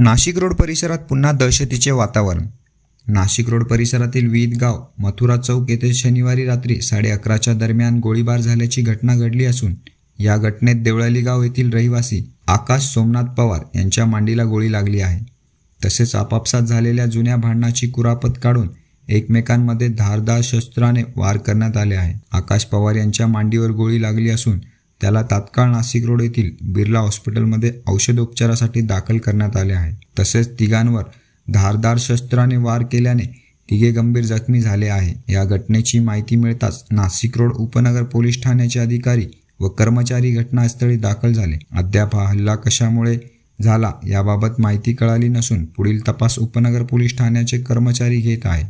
Nashik road परिसरात पुन्हा दहशतीचे वातावरण. नाशिक रोड परिसरातील विविध गाव मथुरा चौक येथे शनिवारी रात्री साडे अकराच्या दरम्यान गोळीबार झाल्याची घटना घडली असून या घटनेत देवळाली गाव येथील रहिवासी आकाश सोमनाथ पवार यांच्या मांडीला गोळी लागली आहे. तसेच आपापसात झालेल्या जुन्या भांडणाची कुरापत काढून एकमेकांमध्ये धारदार शस्त्राने वार करण्यात आले आहे. आकाश पवार यांच्या मांडीवर गोळी लागली असून त्याला तात्काळ नाशिक रोड येथील बिर्ला हॉस्पिटलमध्ये औषधोपचारासाठी दाखल करण्यात आले आहे. तसेच तिघांवर धारदार शस्त्राने वार केल्याने तिघे गंभीर जखमी झाले आहे. या घटनेची माहिती मिळताच नाशिक रोड उपनगर पोलीस ठाण्याचे अधिकारी व कर्मचारी घटनास्थळी दाखल झाले. अद्याप हा हल्ला कशामुळे झाला याबाबत माहिती कळाली नसून पुढील तपास उपनगर पोलीस ठाण्याचे कर्मचारी घेत आहे